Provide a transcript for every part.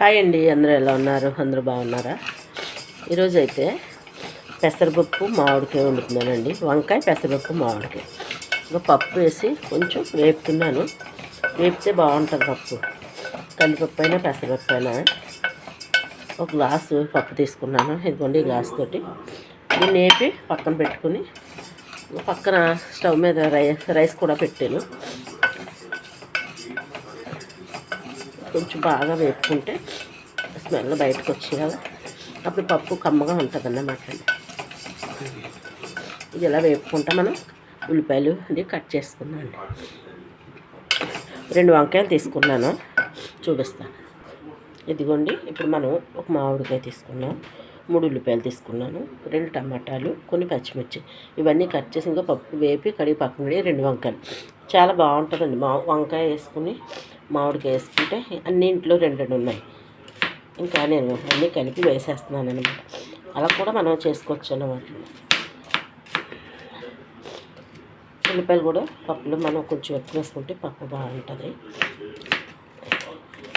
Hi అండి అందరూ ఎలా ఉన్నారు? అందరూ బాగున్నారా? ఈరోజు అయితే పెసరపప్పు మామిడికాయ వండుతున్నానండి. వంకాయ పెసరపప్పు మామిడికాయ. ఇంకా పప్పు వేసి కొంచెం వేపుతున్నాను. వేపితే బాగుంటుంది పప్పు. కందిపప్పు అయినా పెసరపప్పు అయినా. ఒక గ్లాసు పప్పు తీసుకున్నాను. ఇదిగోండి గ్లాస్ తోటి. దీన్ని వేపి పక్కన పెట్టుకుని పక్కన స్టవ్ మీద రై రైస్ కూడా పెట్టాను. కొంచెం బాగా వేపుకుంటే స్మెల్ బయటకు కదా. అప్పుడు పప్పు కమ్మగా ఉంటుంది అన్నమాట ఇది ఇలా వేపుకుంటా మనం? ఉల్లిపాయలు అది కట్ చేసుకున్నాం అండి. రెండు వంకాయలు తీసుకున్నాను. చూపిస్తాను. ఇదిగోండి ఇప్పుడు మనం ఒక మామిడికాయ తీసుకున్నాం మూడు ఉల్లిపాయలు తీసుకున్నాను రెండు టమాటాలు కొన్ని పచ్చిమిర్చి. ఇవన్నీ కట్ చేసి ఇంకా పప్పు వేపి కడిగి పక్కన పెడి రెండు వంకాయలు. చాలా బాగుంటుందండి. మా వంకాయ వేసుకుని మామిడికాయ వేసుకుంటే అన్ని ఇంట్లో రెండు రెండు ఉన్నాయి. ఇంకా నేను అన్నీ కలిపి వేసేస్తున్నాను అనమాట అలా కూడా మనం చేసుకోవచ్చు అన్నమాట. ఉల్లిపాయలు కూడా పప్పులో మనం కొంచెం ఎక్కువ వేసుకుంటే పప్పు బాగుంటుంది.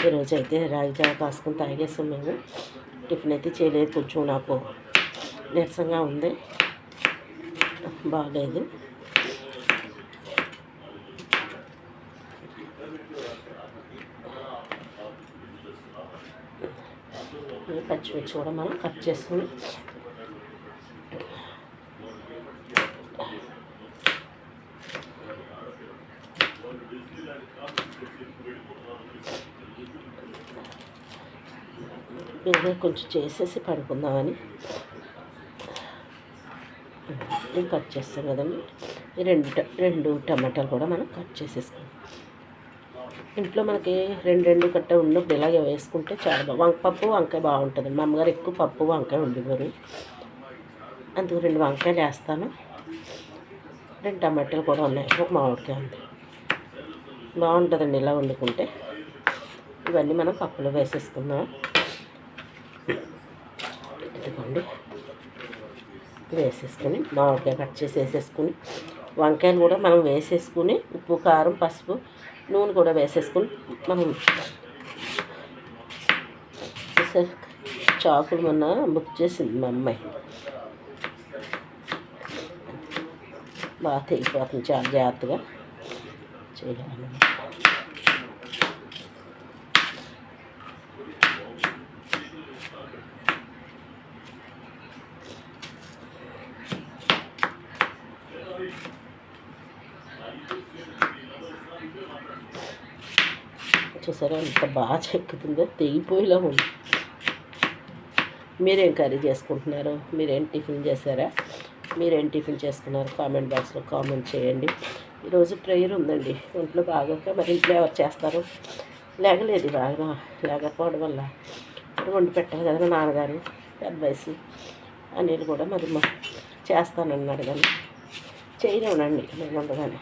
ఈరోజు అయితే రాగి జావ కాసుకొని తాగేసాం మేము. టిఫిన్ అయితే చేయలేదు కొంచెం నాకు నీరసంగా ఉంది. బాగలేదు పచ్చిమిర్చి కూడా మనం కట్ చేసుకుని నేనే కొంచెం చేసేసి పడుకుందామని. ఇది కట్ చేస్తాం కదండి. ఈ రెండు ట- రెండు టమాటాలు కూడా మనం కట్ చేసేసుకుందాం ఇంట్లో మనకి రెండు రెండు కట్ట ఉన్నప్పుడు ఇలాగే వేసుకుంటే చాలా బాగా వంక పప్పు వంకాయ బాగుంటుంది. మా అమ్మగారు ఎక్కువ పప్పు వంకాయ వండేవారు అందుకు రెండు వంకాయలు వేస్తాను. రెండు టమాటాలు కూడా ఉన్నాయి. ఒక మామిడికాయ ఉంది. బాగుంటుందండి ఇలా వండుకుంటే. ఇవన్నీ మనం పప్పులో వేసేసుకుందాం. ఇదిగోండి వేసేసుకుని మామిడికాయ కట్ చేసి వేసేసుకుని వంకాయలు కూడా మనం వేసేసుకుని ఉప్పు కారం పసుపు నూనె కూడా వేసేసుకుని మనం చాకులు మొన్న బుక్ చేసింది మా అమ్మాయి. బాగా తెగిపోతుంది చాలా జాగ్రత్తగా చేయాలి. చూసారా ఎంత బాగా చెక్కుతుందో తెగిపోయేలా ఉంది. మీరేం కర్రీ చేసుకుంటున్నారు? మీరేం టిఫిన్ చేశారా? మీరేం టిఫిన్ చేసుకున్నారు? కామెంట్ బాక్స్లో కామెంట్ చేయండి. ఈరోజు ప్రేయర్ ఉందండి. ఒంట్లో బాగోక మరి ఇంట్లో ఎవరు చేస్తారు? లేగలేదు బాగా లేకపోవడం వల్ల వండి పెట్టాలి కదా మా నాన్నగారు. పెద్ద వయసు అనిల్ కూడా మరి మా చేస్తానన్నాడు కానీ చేయలేనండి నేను ఉండగానే.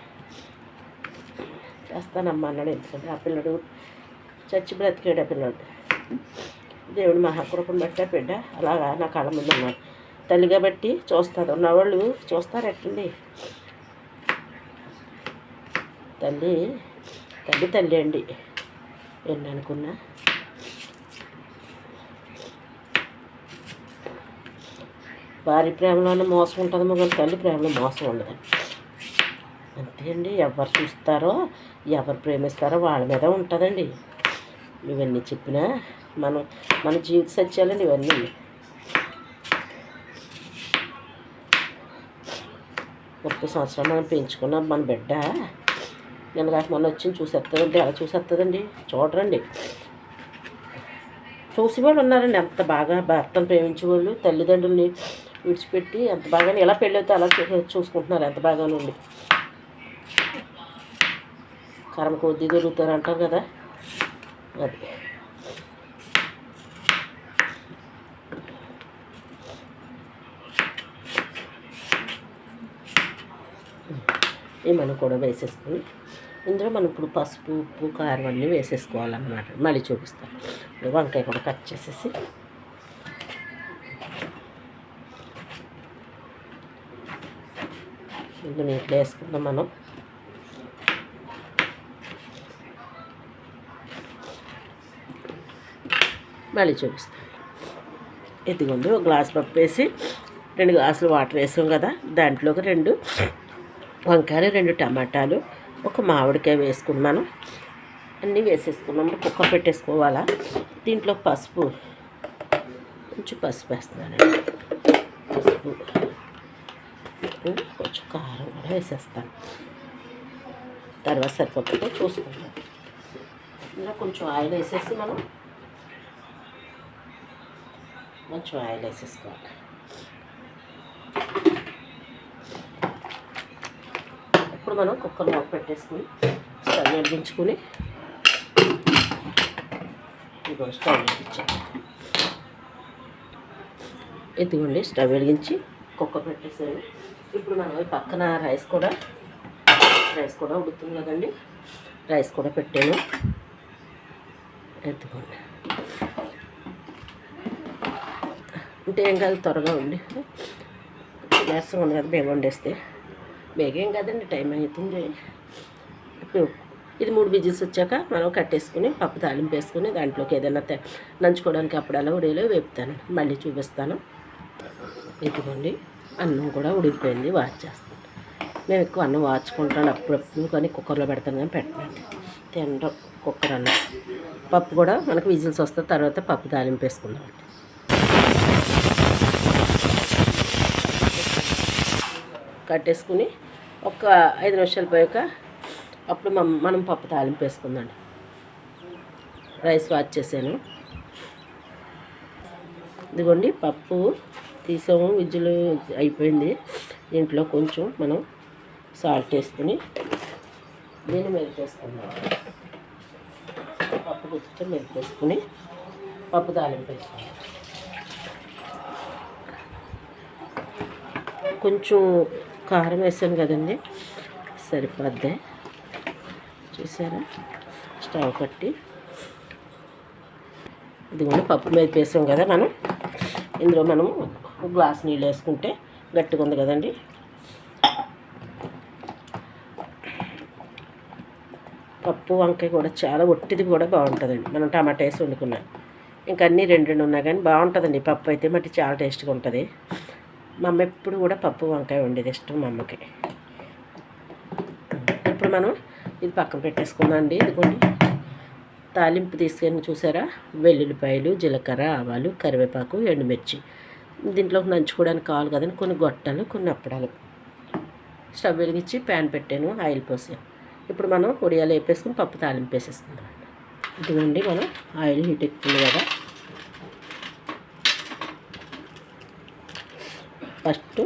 చేస్తానమ్మా అన్నాడు ఎందుకంటే ఆ పిల్లడు చచ్చి బ్రతికాడు పిల్లడు. దేవుడు మహాకృపను బట్టే బిడ్డ. అలాగా నా కళ్ళ ముందు ఉన్నాడు. తల్లి కాబట్టి చూస్తారు ఉన్నవాళ్ళు చూస్తారు ఎట్టండి? తల్లి తల్లి తల్లి అండి. ఎన్ని అనుకున్నా భార్య ప్రేమలోనే మోసం ఉంటుందేమో కానీ తల్లి ప్రేమలో మోసం ఉండదు. అంతే అండి. ఎవరు చూస్తారో ఎవరు ప్రేమిస్తారో వాళ్ళ మీద ఉంటుందండి. ఇవన్నీ చెప్పినా మనం మన జీవిత సత్యాలని ఇవన్నీ. ముప్పై సంవత్సరాలు మనం పెంచుకున్న మన బిడ్డ నేను కాక మొన్న వచ్చి చూసేస్తుందండి ఎలా చూసేస్తుందండి చూడరండి. చూసి వాళ్ళు ఉన్నారండి ఎంత బాగా భర్తను ప్రేమించేవాళ్ళు తల్లిదండ్రుల్ని విడిచిపెట్టి ఎంత బాగా ఎలా పెళ్ళైతే అలా చూసుకుంటున్నారు ఎంత బాగానండి కర్మ కొద్దీ దొరుకుతారు అంటారు కదా. అది ఇవి మనం కూడా వేసేసుకుని ఇందులో మనం ఇప్పుడు పసుపు ఉప్పు కారం అన్నీ వేసేసుకోవాలన్నమాట. మళ్ళీ చూపిస్తాను. వంకాయ కూడా కట్ చేసేసి. ఇందులో నీట్లో వేసుకుందాం మనం. మళ్ళీ చూపిస్తాను. ఇదిగోండి ఒక గ్లాస్ పప్పు వేసి రెండు గ్లాసులు వాటర్ వేసాం కదా దాంట్లోకి రెండు వంకాయలు రెండు టమాటాలు ఒక మామిడికాయ వేసుకుని మనం అన్నీ వేసేసుకున్నాం కుక్క పెట్టేసుకోవాలా? దీంట్లో పసుపు కొంచెం పసుపు వేస్తున్నాను పసుపు కొంచెం కారం కూడా వేసేస్తాను. తర్వాత సరిపోతుందో చూసుకుంటాం ఇలా కొంచెం ఆయిల్ వేసేసి మనం కొంచెం ఆయిల్ వేసేసుకోవాలి ఇప్పుడు మనం కుక్కర్ మూత పెట్టేసుకుని స్టవ్ వెలిగించుకుని ఇదిగో స్టవ్ వెలిగించాలి ఇదిగోండి స్టవ్ వెలిగించి కుక్క పెట్టేసాను ఇప్పుడు మనం పక్కన రైస్ కూడా రైస్ కూడా ఉడుతుంది కదండి. రైస్ కూడా పెట్టాను. ఎత్తుకోండి అంటే ఏం కాదు త్వరగా ఉండి. వేస్తాం ఉంది కదా మేము వండేస్తే. బేగేం కాదండి టైం అవుతుంది ఇప్పుడు ఇది మూడు విజిల్స్ వచ్చాక మనం కట్టేసుకుని పప్పు తాలింపు వేసుకుని దాంట్లోకి ఏదైనా నంచుకోవడానికి అప్పుడల్లా ఉడిలో వేపుతాను. మళ్ళీ చూపిస్తాను. ఇదిగోండి అన్నం కూడా ఉడికిపోయింది వాచ్ చేస్తాను. నేను ఎక్కువ అన్నం వాచుకుంటాను అప్పుడప్పుడు కానీ కుక్కర్లో పెడతాను కానీ పెట్టండి తినడం కుక్కర్ అన్నం. పప్పు కూడా మనకు విజిల్స్ వస్తే తర్వాత పప్పు తాలింపు వేసుకుందాం. కట్టేసుకుని ఒక ఐదు నిమిషాలు పోయాక అప్పుడు మనం పప్పు తాలింపు వేసుకుందండి. రైస్ వాచ్ చేశాను. ఇదిగోండి పప్పు తీసాము విజ్జులు అయిపోయింది. దీంట్లో కొంచెం మనం సాల్ట్ వేసుకుని దీన్ని మెరిపేసుకుందాం పప్పు గుర్తు మెరిపేసుకుని పప్పు తాలింపు వేసుకుందాం. కొంచెం కారం వేసాం కదండి. సరిపోద్ది. చూసారా? స్టవ్ కట్టి. ఇదిగోండి పప్పు మీద వేసాం కదా మనం. ఇందులో మనము ఒక గ్లాస్ నీళ్ళు వేసుకుంటే గట్టిగా ఉంది కదండి. పప్పు వంకాయ కూడా చాలా ఒట్టిది కూడా బాగుంటుందండి. మనం టమాటా వేసి వండుకున్నాం. ఇంకా అన్నీ రెండు రెండు ఉన్నా కానీ బాగుంటుందండి. పప్పు అయితే మట్టి చాలా టేస్ట్గా ఉంటుంది. మా అమ్మ ఎప్పుడు కూడా పప్పు వంకాయ వండేది ఇష్టం మా అమ్మకి. ఇప్పుడు మనం ఇది పక్కన పెట్టేసుకుందాం అండి ఇదిగోండి. తాలింపు తీసుకొని చూసారా? వెల్లుల్లిపాయలు జీలకర్ర ఆవాలు కరివేపాకు ఎండుమిర్చి. దీంట్లో నంచుకోవడానికి కావాలి కదండి. కొన్ని గొట్టాలు కొన్ని అప్పడాలు. స్టవ్ వెలిగించి ప్యాన్ పెట్టాను ఆయిల్ పోసాను ఇప్పుడు మనం ఉడియాలు వేపేసుకుని పప్పు తాలింపు వేసేసుకుందాం ఇదిగోండి మనం ఆయిల్ హీట్ ఎక్కుతుంది కదా. ఫస్ట్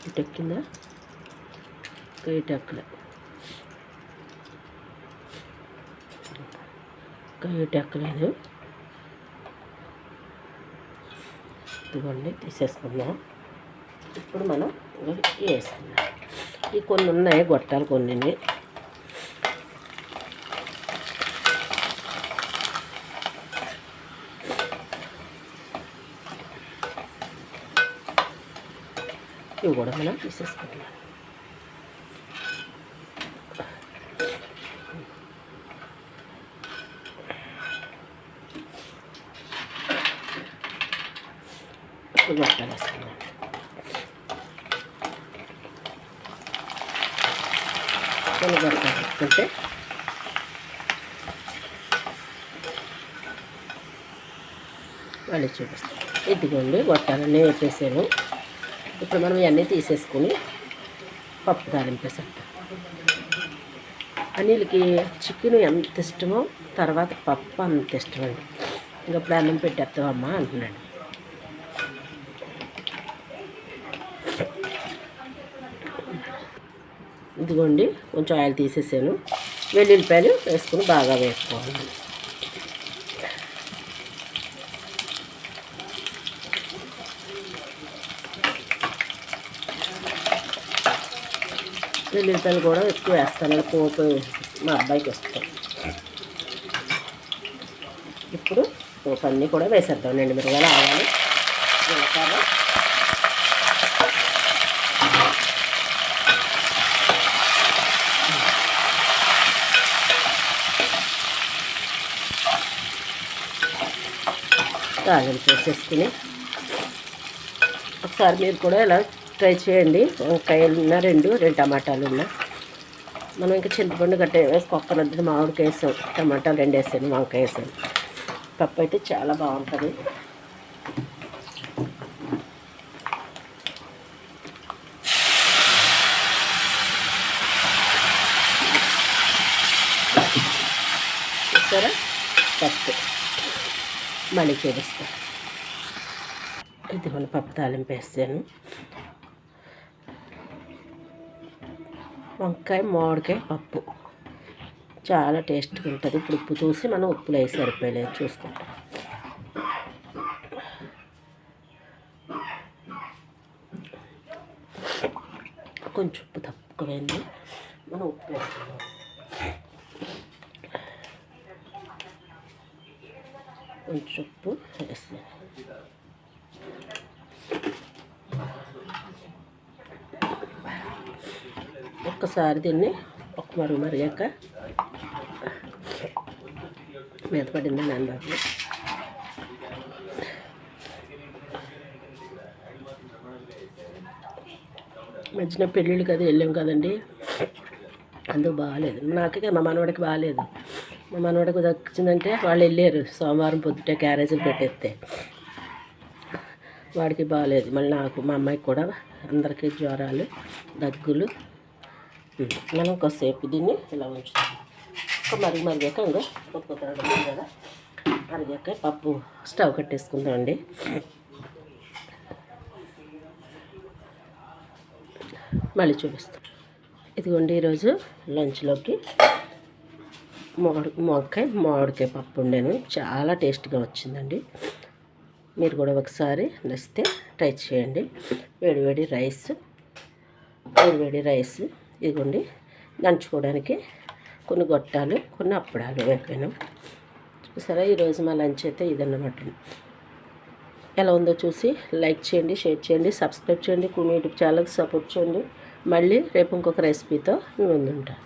హీట్ ఎక్కిందా హీట్ ఎక్కలేదు ఇదిగోండి తీసేసుకున్నాం ఇప్పుడు మనం ఇవి ఈ కొన్ని ఉన్నాయి గొట్టాలు కొన్ని ఇవి కూడా మనం తీసేసుకుంటున్నాం. ఇప్పుడు గొట్టాలు చూపిస్తాను కొన్ని మళ్ళీ ఇదిగోండి గొట్టాలన్నీ వేసేసాను. ఇప్పుడు మనం ఇవన్నీ తీసేసుకుని పప్పు తాలింపేసేస్తాం అనిల్కి చికెన్ ఎంత ఇష్టమో తర్వాత పప్పు అంత ఇష్టమండి. అండి ఇంకా ఇప్పుడు అన్నం పెట్టేస్తావమ్మా అంటున్నాడు. ఇదిగోండి కొంచెం ఆయిల్ తీసేసాను. వెల్లుల్లిపాయలు వేసుకుని బాగా వేసుకోవాలి వెల్లుల్లిపాయలు కూడా ఎక్కువ వేస్తాను. పోపు మా అబ్బాయికి వస్తాం ఇప్పుడు పోపు అన్నీ కూడా వేసేద్దాం. రెండు మిరగాయలు ఆవాలి జీలకర్ర. తాలింపు చేసేసుకుని ఒకసారి మీరు కూడా ఇలా ట్రై చేయండి. వంకాయలు ఉన్న రెండు రెండు టమాటాలు ఉన్నా. మనం ఇంకా చింతపండు గట్ట వేసి కొక్కరొద్దు మామిడికాయ వేసాం. టమాటాలు రెండు వేసాను వంకాయ వేసాను. పప్పు అయితే చాలా బాగుంటుంది. చూసారా? పప్పు. మళ్ళీ చూపిస్తా. ఇది మన పప్పు తాలింపు వేసాను. వంకాయ మామిడికాయ పప్పు. చాలా టేస్ట్గా ఉంటుంది. ఇప్పుడు ఉప్పు చూసి మనం ఉప్పులు వేసి సరిపోయలేదు చూసుకుంటాం కొంచెం ఉప్పు తక్కువైంది. మనం ఉప్పు వేసుకున్నాం కొంచెం ఉప్పు వేస్తాం ఒక్కసారి దీన్ని ఒక మరుగు మరిగాక మీద పడిందని అన్నారు మధ్యన పెళ్ళిళ్ళు కదా వెళ్ళాం కదండి. అందుకు బాగాలేదు నాకే మా మనవాడికి బాగాలేదు మా మనవాడికి దక్కిందంటే వాళ్ళు వెళ్ళారు సోమవారం పొద్దుటే క్యారేజీలు పెట్టేస్తే. వాడికి బాగాలేదు మళ్ళీ నాకు మా అమ్మాయికి కూడా అందరికీ జ్వరాలు దగ్గులు మనం కొద్దిసేపు దీన్ని ఇలా ఉంచుతాం ఒక మరుగు మరిగాక ఇంకా పప్పు కొత్త కదా. మరిగాక పప్పు స్టవ్ కట్టేసుకుందామండి మళ్ళీ చూపిస్తాం. ఇదిగోండి ఈరోజు లంచ్లోకి మామిడి మామిడికాయ పప్పు ఉండేను. చాలా టేస్ట్గా వచ్చిందండి. మీరు కూడా ఒకసారి నచ్చితే ట్రై చేయండి. వేడివేడి రైస్ వేడివేడి రైస్ ఇదిగోండి దంచుకోవడానికి కొన్ని గొట్టాలు కొన్ని అప్పడాలు వేపాను. చూసారా ఈరోజు మా లంచ్ అయితే ఇదన్నమాట. ఎలా ఉందో చూసి లైక్ చేయండి షేర్ చేయండి సబ్స్క్రైబ్ చేయండి మీ యూట్యూబ్ ఛానల్కి సపోర్ట్ చేయండి. మళ్ళీ రేపు ఇంకొక రెసిపీతో మీ ముందుంటాను